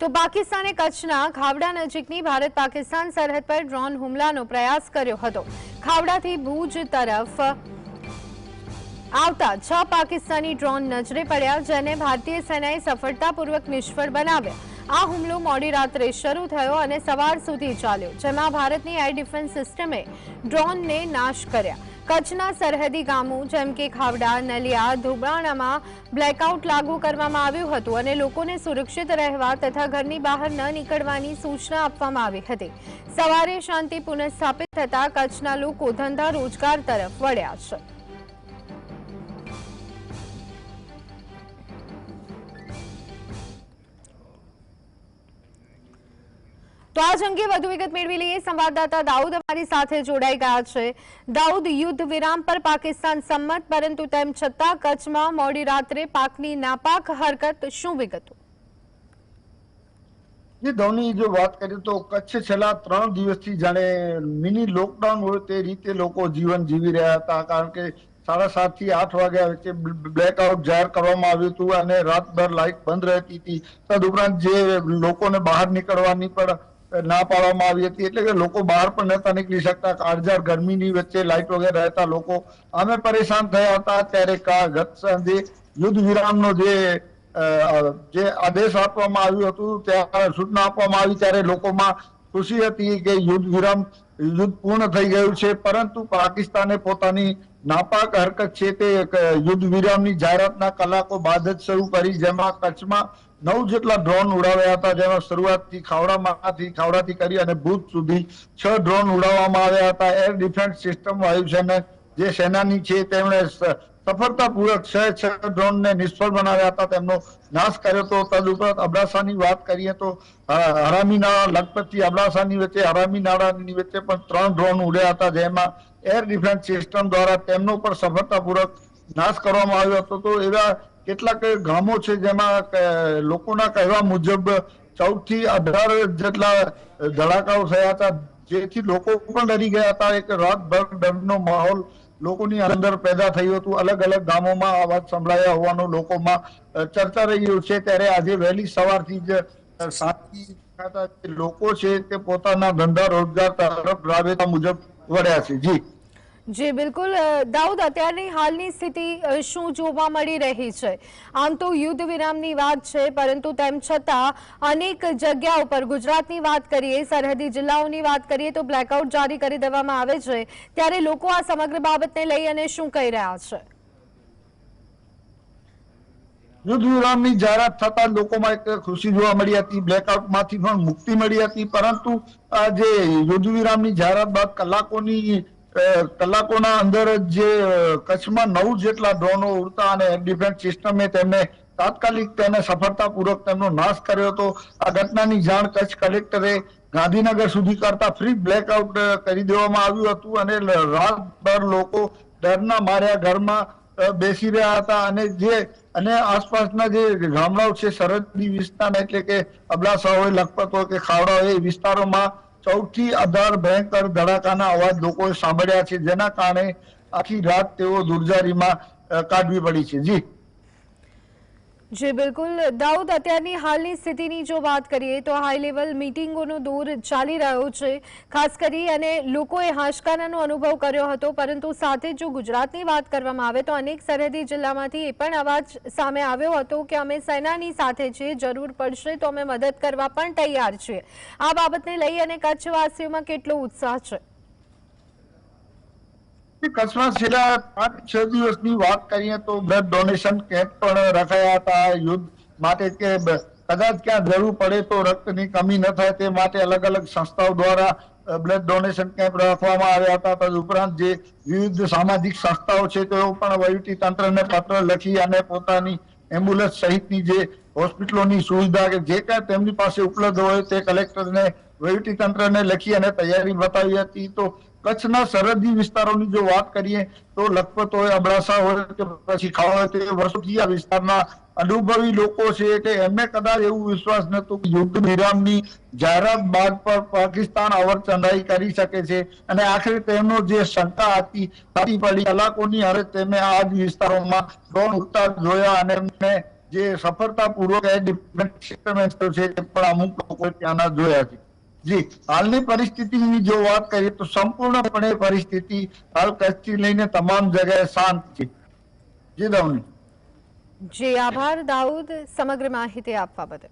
તો પાકિસ્તાને કચ્છના ખાવડા નજીકની ભારત પાકિસ્તાન સરહદ પર ડ્રોન હુમલાનો પ્રયાસ કર્યો હતો. ખાવડાથી ભુજ તરફ આવતા છ પાકિસ્તાની ડ્રોન નજરે પડ્યા, જેને ભારતીય સેનાએ સફળતાપૂર્વક નિષ્ફળ બનાવ્યા. આ હુમલો મોડી રાત્રે શરૂ થયો અને સવાર સુધી ચાલ્યો, જેમાં ભારતની એર ડિફેન્સ સિસ્ટમે ડ્રોનને નાશ કર્યા. કચ્છના સરહદી ગામો, જેમ કે ખાવડા, નલિયા, ધોબાણામાં બ્લેકઆઉટ લાગુ કરવામાં આવ્યું હતું અને લોકોને સુરક્ષિત રહેવા તથા ઘરની બહાર ન નીકળવાની સૂચના આપવામાં આવી હતી. સવારે શાંતિ પુનઃસ્થાપિત થતા કચ્છના લોકો ધંધા રોજગાર તરફ વળ્યા છે. તો આ અંગે વધુ વિગત મેળવી લઈએ. સંવાદદાતા દાઉદ અમારી સાથે જોડાઈ ગયા છે. દાઉદ, યુદ્ધ વિરામ પર પાકિસ્તાન સંમત, પરંતુ તેમ છતાં કચ્છમાં મોડી રાત્રે પાકની નાપાક હરકત. શું વિગતો? ધોની જો વાત કરીએ તો કચ્છ છેલ્લા ત્રણ દિવસથી જાણે મિની લોકડાઉન હોય તે રીતે લોકો જીવન જીવી રહ્યા હતા, કારણ કે સાડા સાતથી આઠ વાગ્યા વચ્ચે બ્લેકઆઉટ જાહેર કરવામાં આવ્યું હતું અને રાતભર લાઇટ બંધ રહેતી હતી. તદુપરાંત જે લોકોને બહાર નીકળવાની પણ ના પાડવામાં આવી હતી એટલે કે લોકો બહાર પણ નતા નીકળી શકતા. કાળઝાળ ગરમીની વચ્ચે લાઇટ વગેરે રહેતા લોકો અમે પરેશાન થયા હતા. ત્યારે ગત સાંજે યુદ્ધ વિરામનો જે જે આદેશ આપવામાં આવ્યું હતું ત્યારે સૂચના આપવામાં આવી ત્યારે લોકોમાં ખુશી હતી કે યુદ્ધ વિરામ, યુદ્ધ પૂર્ણ થઈ ગયું છે. પરંતુ પાકિસ્તાને પોતાની નાપાક હરકત છે તે યુદ્ધ વિરામની જાહેરાતના કલાકો બાદ જ શરૂ કરી, જેમાં કચ્છમાં નવ જેટલા ડ્રોન ઉડાવ્યા હતા, જેમાં શરૂઆતથી ખાવડામાંથી ખાવડાથી કરી અને ભૂત સુધી છ ડ્રોન ઉડાવવામાં આવ્યા હતા. એર ડિફેન્સ સિસ્ટમ વાયુસેના જે સેનાની છે, તેમણે સફળતાપૂર્વક છ છ ડ્રોનને નિષ્ફળ બનાવ્યા હતા, તેમનો નાશ કર્યો હતો. તદુપરાંત અબડાસાની વાત કરીએ તો હરામી નાળા લખપતથી અબડાસાની વચ્ચે હરામી નાળાની વચ્ચે પણ ત્રણ ડ્રોન ઉડ્યા હતા, જેમાં એર ડિફેન્સ સિસ્ટમ દ્વારા તેમનો પણ સફળતાપૂર્વક નાશ કરવામાં આવ્યો હતો. તો એવા કેટલાક ગામો છે જેમાં લોકોના કહેવા મુજબ ચૌદથી અઢાર જેટલા ધડાકાઓ થયા હતા, જેથી લોકો પણ ડરી ગયા હતા. એક રાતભર ડરનો માહોલ લોકોની અંદર પેદા થયું હતું. અલગ અલગ ગામોમાં અવાજ સંભળાયા હોવાનો લોકોમાં ચર્ચા રહ્યું છે. ત્યારે આજે વહેલી સવારથી જ ખાતા લોકો છે તે પોતાના ધંધા રોજગાર તરફ રાબેતા મુજબ વળ્યા છે. જી. જી, બિલકુલ. દાઉદ, અત્યારની હાલની સ્થિતિ શું જોવા મળી રહી છે? આમ તો યુદ્ધ વિરામની વાત છે, પરંતુ તેમ છતાં અનેક જગ્યાઓ પર ગુજરાતની વાત કરીએ, સરહદી જિલ્લાઓની વાત કરીએ, તો બ્લેકઆઉટ જારી કરી દેવામાં આવે છે. ત્યારે લોકો આ સમગ્ર બાબતને લઈ અને શું કહી રહ્યા છે? યુદ્ધ વિરામની જાહેરાત થતા લોકોમાં એક ખુશી જોવા મળી હતી. બ્લેકઆઉટમાંથી પણ મુક્તિ મળી હતી, પરંતુ આ જે યુદ્ધ વિરામની જાહેરાત બાદ કલાકોની કલાકોના અંદર જ કચ્છમાં નવ જેટલા ડ્રોનો ઉડતા અને એર ડિફેન્સ સિસ્ટમે તેમને તાત્કાલિક તેને સફળતાપૂર્વક તેમનો નાશ કર્યો હતો. આ ઘટનાની જાણ કચ્છ કલેક્ટરે ગાંધીનગર સુધી કરતા ફ્રી બ્લેકઆઉટ કરી દેવામાં આવ્યું હતું અને રાતભર લોકો ડરના માર્યા ઘરમાં બેસી રહ્યા હતા અને જે, અને આસપાસના જે ગામડાઓ છે, સરહદી વિસ્તાર એટલે કે અબડાસા હોય લખપત હોય કે ખાવડા હોય એ વિસ્તારોમાં ચૌદ અધાર ભયંકર ધડાકાના અવાજ લોકોએ સાંભળ્યા છે, જેના કારણે આખી રાત તેઓ દુર્જારીમાં કાઢવી પડી છે. જી. જી, બિલકુલ. દાઉદ, અત્યારની હાલની સ્થિતિની જો વાત કરીએ તો હાઈ લેવલ મિટિંગોનો દોર ચાલી રહ્યો છે. ખાસ કરી અને લોકોએ હાશકારાનો અનુભવ કર્યો હતો, પરંતુ સાથે જો ગુજરાતની વાત કરવામાં આવે તો અનેક સરહદી જિલ્લામાંથી એ પણ અવાજ સામે આવ્યો હતો કે અમે સેનાની સાથે છીએ, જરૂર પડશે તો અમે મદદ કરવા પણ તૈયાર છીએ. આ બાબતને લઈ અને કચ્છવાસીઓમાં કેટલો ઉત્સાહ છે? કચ્છમાં છેલ્લા પાંચ, છ દિવસની વાત કરીએ તો બ્લડ ડોનેશન કેમ્પ પણ રખાયા હતા, યુદ્ધ માટે કે કદાચ ક્યાં જરૂર પડે તો રક્તની કમી ન થાય તે માટે અલગ અલગ સંસ્થાઓ દ્વારા બ્લડ ડોનેશન કેમ્પ રાખવામાં આવ્યા હતા. તદુપરાંત જે વિવિધ સામાજિક સંસ્થાઓ છે તેઓ પણ વહીવટી તંત્રને પત્ર લખી અને પોતાની એમ્બ્યુલન્સ સહિતની જે હોસ્પિટલોની સુવિધા કે જે કાંઈ તેમની પાસે ઉપલબ્ધ હોય તે કલેક્ટરને વહીવટી તંત્રને લખી અને તૈયારી બતાવી હતી. તો કચ્છના સરહદી વિસ્તારોની જો વાત કરીએ, તો લખપત હોય અબડાસા હોય કે પછી ખાવા હોય, તે વર્ષોથી આ વિસ્તારના અનુભવી લોકો છે એટલે એમને કદાચ એવું વિશ્વાસ નતો કે યુદ્ધ વિરામની જાહેરાત બાદ પર પાકિસ્તાન અવર ચંદાઈ કરી શકે છે. અને આખરે તેમનો જે શંકા હતી સાચી પડી, કલાકોની હારે તેમને આ જ વિસ્તારોમાં ડ્રોન ઉડતા જોયા અને એમને જે સફળતાપૂર્વક એ ડિફેન્સ છે પણ અમુક લોકો ત્યાંના જોયા છે. જી, હાલની પરિસ્થિતિની જો વાત કરીએ તો સંપૂર્ણપણે પરિસ્થિતિ હાલ કચ્છથી લઈને તમામ જગ્યાએ શાંત છે. જી દવની જી, આભાર, દાઉદ, સમગ્ર માહિતી આપવા બદલ.